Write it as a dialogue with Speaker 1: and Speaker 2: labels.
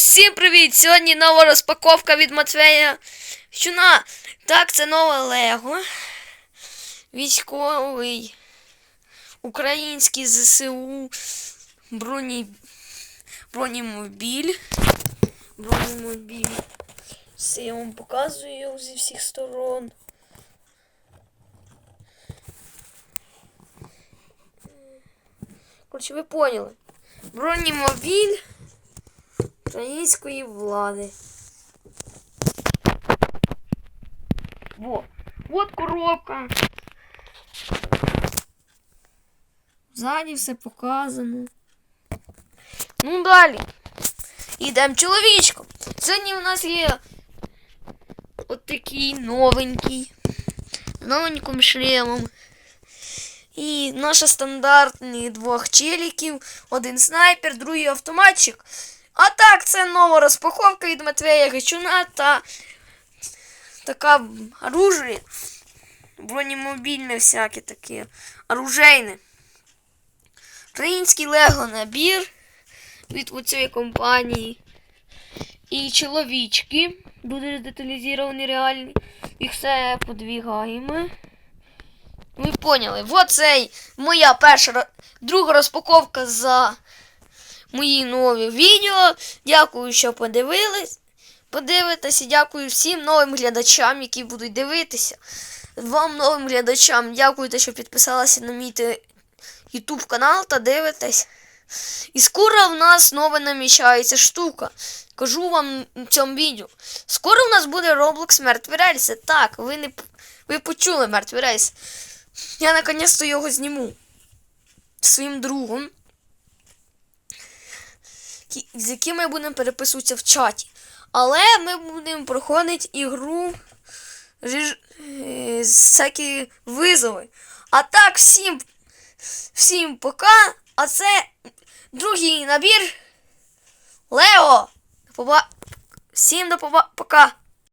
Speaker 1: Усім привіт! Сьогодні нова розпаковка від Матвея Щуна. Так, це нове Лего. Військовий. Український ЗСУ. Броні... Бронімобіль. Бронімобіль. Все я вам показую його зі всіх сторон. Коротше, ви поняли. Бронімобіль української влади. Во. Вот коробка. Ззаді все показано. Ну далі. Ідемо чоловічком. Сьогодні у нас є от такий новенький. З новеньким шлемом. І наша стандартні двох челіків. Один снайпер, другий автоматчик. А так, це нова розпаковка від Матвея Гачуна та така оружие. Бронемобільне всяке таке. Оружейне. Український лего набір від цієї компанії. І чоловічки. Дуже деталізовані реальні. Їх все подвігаємо. Ви поняли. Вот цей моя перша друга розпаковка за мої нові відео. Дякую, що подивились. Подивитися, дякую всім новим глядачам, які будуть дивитися. Вам, новим глядачам, дякую, що підписалися на мій YouTube канал та дивитесь. І скоро в нас нове намічається штука. Кажу вам в цьому відео. Скоро в нас буде Roblox мертві рельси. Так, ви не ви почули мертві рельси. Я наконець-то його зніму своїм другом, з якими ми будемо переписуватися в чаті. Але ми будемо проходити ігру ріж... е, всякі визови. А так, всім, всім пока. А це другий набір Лео. Поба... Всім до поба... пока.